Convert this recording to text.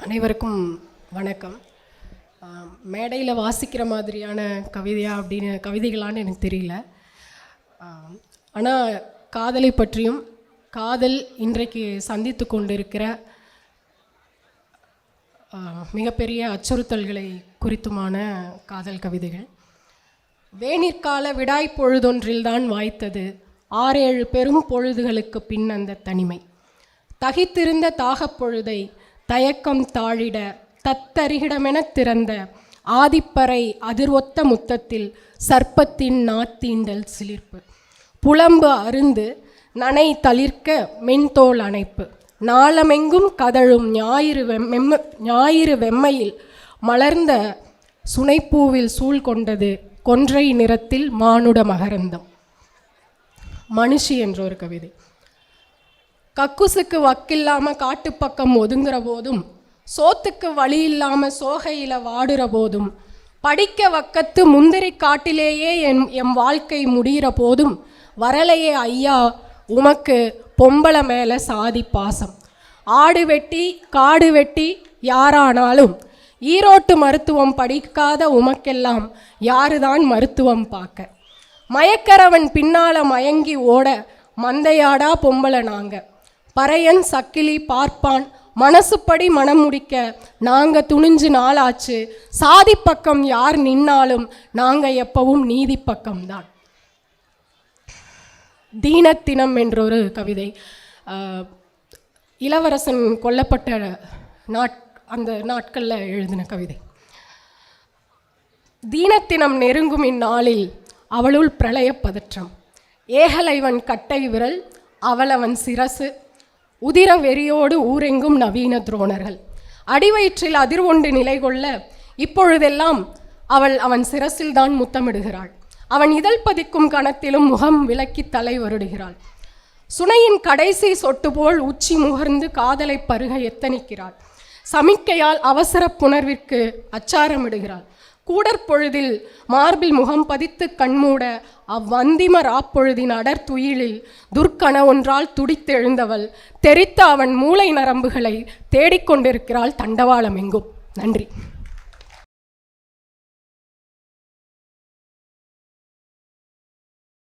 அனைவருக்கும் வணக்கம். மேடையில் வாசிக்கிற மாதிரியான கவிதையா அப்படின்னு கவிதைகளான்னு எனக்கு தெரியல. ஆனால் காதலை பற்றியும் காதல் இன்றைக்கு சந்தித்து கொண்டிருக்கிற மிகப்பெரிய அச்சுறுத்தல்களை குறித்துமான காதல் கவிதைகள். வேணிற்கால விடாய் பொழுதொன்றில்தான் வாய்த்தது. ஆறேழு பெரும் பொழுதுகளுக்கு பின் அந்த தனிமை. தகித்திருந்த தாகப்பொழுதை தயக்கம் தாழிட தத்தரிகிடமெனத் திறந்த ஆதிப்பறை அதிர்வொத்த முத்தத்தில் சர்ப்பத்தின் நாத்தீண்டல் சிலிர்ப்பு. புலம்பு அருந்து நனை தளிர்க்க மென்தோல் அணைப்பு. நாளமெங்கும் கதழும் ஞாயிறு வெம்மெம்ம ஞாயிறு வெம்மையில் மலர்ந்த சுனைப்பூவில் சூழ் கொண்டது கொன்றை நிறத்தில் மானுட மகரந்தம். மனுஷி என்ற ஒரு கவிதை. கக்குசுக்கு வக்கில்லாம காட்டுப்பக்கம் ஒதுங்குற போதும் சோத்துக்கு வழி இல்லாமல் சோகையில் வாடுற போதும் படிக்க வக்கத்து முந்திரி காட்டிலேயே என் எம் வாழ்க்கை முடிகிற போதும் வரலையே ஐயா உமக்கு பொம்பளை மேலே சாதி பாசம். ஆடு வெட்டி காடு வெட்டி யாரானாலும் ஈரோட்டு மருத்துவம் படிக்காத உமக்கெல்லாம் யாருதான் மருத்துவம் பார்க்க? மயக்கரவன் பின்னால மயங்கி ஓட மந்தையாடா பொம்பளை நாங்கள் பறையன் சக்கிலி பார்ப்பான். மனசுப்படி மனம் முடிக்க. நாங்க துணிஞ்சு நாளாச்சு. சாதி பக்கம் யார் நின்னாலும் நாங்க எப்பவும் நீதி பக்கம்தான். தீனத்தினம் என்ற ஒரு கவிதை இளவரசன் கொல்லப்பட்ட நாட் அந்த நாட்களில் எழுதின கவிதை. தீனத்தினம் நெருங்கும் இந்நாளில் அவளுள் பிரளய பதற்றம். ஏகலைவன் கட்டை விரல் அவளவன் சிரசு உதிர வெறியோடு ஊரெங்கும் நவீன துரோணர்கள். அடிவயிற்றில் அதிர்வொண்டு நிலை கொள்ள இப்பொழுதெல்லாம் அவள் அவன் சிரசில்தான் முத்தமிடுகிறாள். அவன் இதழ் பதிக்கும் கணத்திலும் முகம் விலக்கி தலை வருடுகிறாள். சுனையின் கடைசி சொட்டு போல் உச்சி முகர்ந்து காதலை பருக எத்தனிக்கிறாள். சமிக்கையால் அவசர புணர்விற்கு அச்சாரமிடுகிறாள். கூடற்பொழுதில் மார்பில் முகம் பதித்து கண்மூட அவ்வந்திம ராப்பொழுதின் அடர் துயிலில் துர்க்கண ஒன்றால் துடித்தெழுந்தவள் தெரித்த அவன் மூளை நரம்புகளை தேடிக்கொண்டிருக்கிறாள் தண்டவாளம் எங்கும் நன்றி.